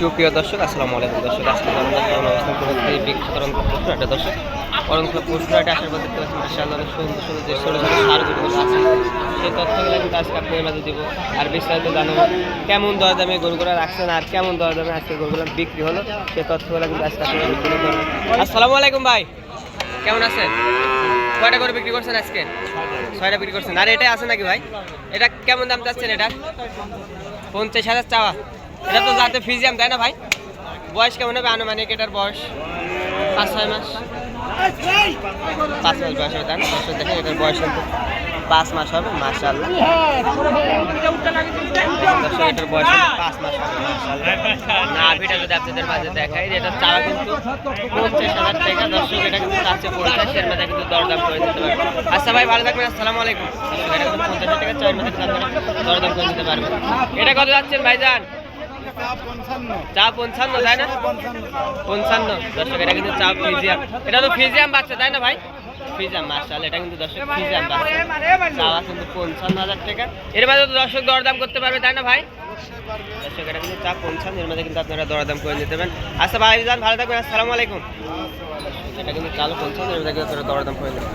সুপ্রিয় দর্শক, আসসালামু আলাইকুম দর্শক। আজকে আমরা অবস্থান করেছি বিখ্যাত রংপুর একটা দর্শক, রংপুর পশুর হাটে আসার পর দেখতে পাচ্ছি সুন্দর সুন্দর যে ছোটো ছোটো সার গরুগুলো আছে, সেই তথ্যগুলো কিন্তু আজকে আপনাদের মাঝে দিব। আর বিস্তারিত জানাব কেমন দর দামে গরুগুলো রাখছেন আর কেমন দর দামে আজকে গরুগুলো বিক্রি হলো, সেই তথ্যগুলো কিন্তু আজকে আপনাদের তুলে ধরবো। আসসালামু আলাইকুম ভাই, কেমন আছেন? কয়টা করে বিক্রি করছেন আজকে? ছয়টা বিক্রি করছেন। আর এটাই আছে নাকি ভাই? এটা কেমন দাম চাচ্ছেন এটা? পঞ্চাশ হাজার চাওয়া। এটা তো যাতে ফিজিয়াম, তাই না ভাই? বয়স কেমন হবে আনুমানিক এটার বয়স? পাঁচ, ছয় মাস? পাঁচ মাস বয়স হবে, তাই না? দেখেন এটার বয়স কিন্তু পাঁচ মাস হবে মাশাল্লাহ এটার বয়স পাঁচ মাস হবে যদি আপনাদের মাঝে দেখাই কিন্তু পঞ্চাশ হাজার টাকা, দর্শক, এটা কিন্তু মধ্যে কিন্তু দরদাম করে দিতে পারবে। আচ্ছা ভাই, ভালো থাকবেন, আসসালামু আলাইকুম। পঞ্চাশ টাকা কিন্তু আপনারা দরদাম করে দিতে পারবেন এটা কত যাচ্ছেন, ভাইজান? দর্শক দরদাম করতে পারবে, তাই না ভাই? দর্শক, এটা কিন্তু এর কিন্তু আপনারা দরদাম করে নিতে পারেন আচ্ছা ভাই যান ভালো থাকবেন আলাইকুম। এটা কিন্তু এর আপনারা দরদাম করে নেবেন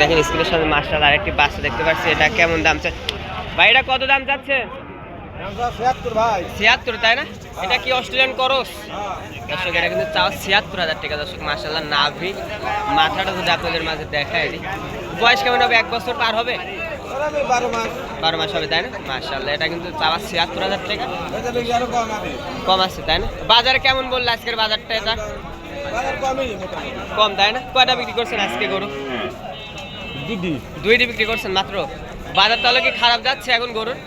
দেখেন স্ক্রিনের সামনে মার্শাল আরেকটি বাচ্চা দেখতে পাচ্ছি, এটা কেমন দাম চাচ্ছে ভাই, এটা কত দাম চাচ্ছে? ছিয়াত্তর তাই না? এটা কি অস্ট্রেলিয়ান করস? দর্শক এটা কিন্তু চাও ছিয়াত্তর হাজার টাকা। দর্শক মাসাল্লাহ নাভি। মাথাটা যদি আপনাদের মাঝে দেখায় বয়স কেমন হবে? এক বছর পার হবে? বারো মাস। হবে তাই না? এটা কিন্তু চাওয়া ছিয়াত্তর হাজার টাকা। কম আছে। তাই না? বাজারে কেমন বলল আজকের বাজারটা এটা? কম তাই না? কয়টা বিক্রি করছেন আজকে গরু? দুইটি বিক্রি করছেন মাত্র? বাজার তাহলে কি খারাপ যাচ্ছে এখন গরুর?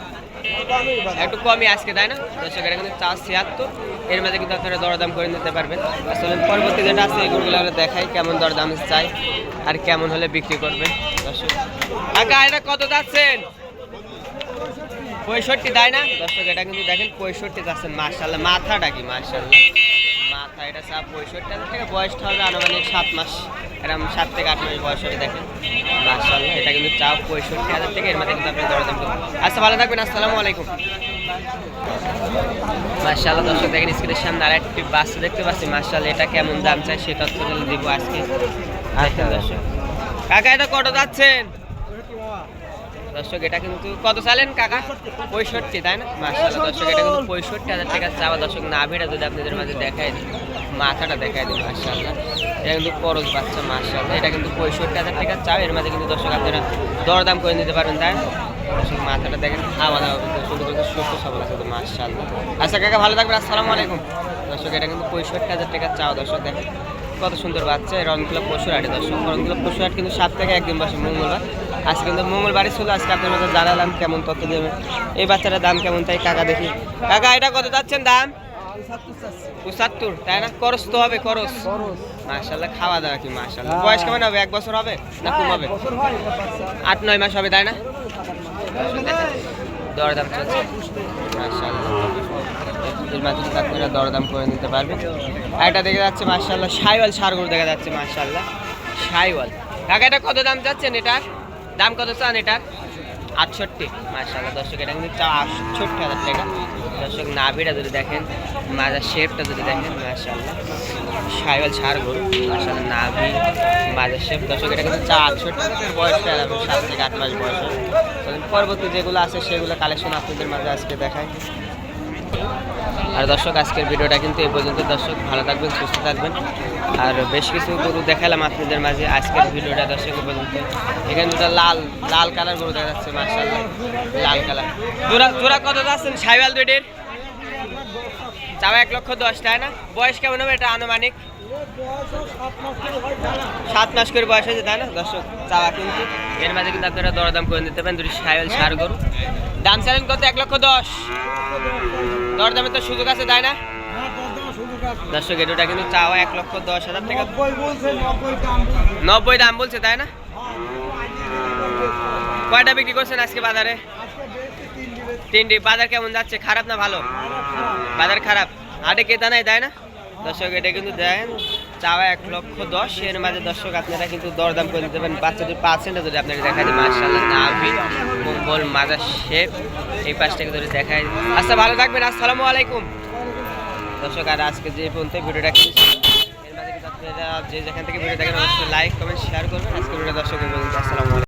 একটু কমই আজকে, তাই না? দর্শক, এটা চার ছিয়াত্তর। এর মধ্যে কিন্তু আপনারা দরদাম করে নিতে পারবেন। আসলে পরবর্তী যেটা আছে, এগুলো আমরা দেখাই কেমন দরদাম চাই আর কেমন হলে বিক্রি করবেন। দর্শক কাকা এটা কত যাচ্ছেন? পঁয়ষট্টি, তাই না? দর্শক, এটা কিন্তু দেখেন, পঁয়ষট্টি যাচ্ছেন মার্শাল্লাহ মাথাটা কি মার্শাল্লাহ মাথা, এটা সব পঁয়ষট্টি হাজার থেকে বয়সটা হবে আনুমানিক সাত মাস। এরকম সাত থেকে আট মাস বয়স হবে, দেখেন। মার্শাল্লাহ এটা কিন্তু চাও পঁয়ষট্টি হাজার থেকে এর মধ্যে কিন্তু আপনি দরদাম করবেন আচ্ছা ভালো থাকবেন আসসালামু আলাইকুম। মাশাআল্লাহ দর্শক দেখেন স্ক্রিনের সামনে আর একটি বাচ্চা দেখতে পাচ্ছি। মাশাআল্লাহ এটা কেমন দাম চাই সে তথ্যগুলো দিব আজকে। আচ্ছা। দর্শক। কাকা এটা কত যাচ্ছেন? দর্শক, এটা কিন্তু কত চালেন কাকা? পঁয়ষট্টি, তাই না? মার্শাল্লাহ দর্শক, এটা কিন্তু পঁয়ষট্টি হাজার টাকা চাওয়া দর্শক নাভিটা যদি আপনাদের মাঝে দেখায় দিই, মাথাটা দেখায় দিই মার্শাল্লাহ এটা কিন্তু করজ বাচ্চা মার্শাল্লাহ এটা কিন্তু পঁয়ষট্টি হাজার টাকা চাও এর মাঝে কিন্তু দর্শক আপনারা দরদাম করে নিতে পারবেন, তাই না? দর্শক, মাথাটা দেখেন খাওয়া দাওয়া শুরু সুস্থ সবল আছে মার্শাল্লাহ আচ্ছা কাকা, ভালো থাকবেন, আসসালামু আলাইকুম। দর্শক, এটা কিন্তু পঁয়ষট্টি হাজার টাকা চাও দর্শক, দেখেন। কত সুন্দর বাচ্চা রংগুলো পশুর হাটে দর্শক। রংগুলো পশু হাট কিন্তু সাত থেকে একদিন বসে মঙ্গলবার। আজকে কিন্তু মঙ্গলবারই ছিল আজকে আপনার মধ্যে জানালাম কেমন তথ্য দেবে এই বাচ্চাটার দাম কেমন তাই কাকা দেখি। কাকা এটা কত যাচ্ছেন দাম? পঁচাত্তর তাই না? করস তো হবে করস মাশাল্লাহ খাওয়া দাওয়া কি মাশাল্লাহ বয়স কেমন হবে? এক বছর হবে না কম হবে? আট নয় মাস হবে তাই না? দরদাম চলছে। এর মাধ্যমে আপনারা দরদাম করে নিতে পারবেন আর এটা দেখে যাচ্ছে মাশাল্লাহ সাইওয়াল সারগুলো দেখা যাচ্ছে মাশাল্লাহ সাইওয়াল। কাকা, এটা কত দাম চাচ্ছেন এটার? দাম কত চান এটার? আটষট্টি মাশাল্লাহ দর্শক, এটা কিন্তু আটষট্টি হাজার টাকা। দর্শক, নাভিটা যদি দেখেন, মাজার শেপটা যদি দেখেন মাশাল্লাহ সাইওয়াল সার গরু মাশাল্লাহ নাভি, মাজার শেপ দর্শক, এটা কিন্তু চা আটষট্টি বয়সটা এরকম সাত থেকে আট মাস বয়স পরবর্তী যেগুলো আছে, সেগুলো কালেকশন আপনাদের মাঝে আজকে দেখায় আর দর্শক, আজকের ভিডিওটা কিন্তু এই পর্যন্ত। দর্শক, ভালো থাকবেন, সুস্থ থাকবেন। আর বেশ কিছু গরু দেখালাম আপনাদের মাঝে। আজকের ভিডিওটা দর্শক পর্যন্ত। এখানে দুটা লাল লাল কালার গরু দেখা যাচ্ছে মার্শাল্লাহ লাল কালার। জোড়া জোড়া কত যাচ্ছেন? সাইওয়াল দুইটির? এক লক্ষ দশ, তাই না? বয়স কেমন হবে? এটা আনুমানিক? সাত মাস করে বয়স হয়েছে, তাই না? দর্শক চাওয়া কিন্তু। এর মাঝে কিন্তু আপনারা দরদাম করে নিতে পারেন। দুটি সাইওয়াল সার গরু। দাম চাইলেন কত? এক লক্ষ দশ। দরদামের তো সুযোগ আছে তাই না? দর্শক এটা কিন্তু চাওয়া এক লক্ষ দশ হাজার টাকা। নব্বই দাম বলছে। তাই না? কয়টা বিক্রি করছেন আজকে বাজারে? তিনটি বাজার কেমন যাচ্ছে? খারাপ না ভালো? বাজার খারাপ। আরে কেতা নাই তাই না? দর্শক এটা কিন্তু দেখেন চাওয়া এক লক্ষ দশ। এর মাঝে দর্শক আপনারা কিন্তু দরদাম করে পারেন। বাচ্চাদের পার্সেন্টে যদি আপনাকে দেখা যায় মার্শাল্লাহ মঙ্গল, মাজার শেপ এই পাশটাকে ধরে দেখায় আচ্ছা ভালো থাকবেন, আসসালামু আলাইকুম। দর্শক, আর আজকে যে পর্যন্ত ভিডিওটা এর মাঝে আপনারা যে যেখান থেকে ভিডিও দেখেন, অবশ্যই লাইক কমেন্ট শেয়ার করবেন। আজকে ভিডিও দর্শকের পর্যন্ত আসসালামু আলাইকুম।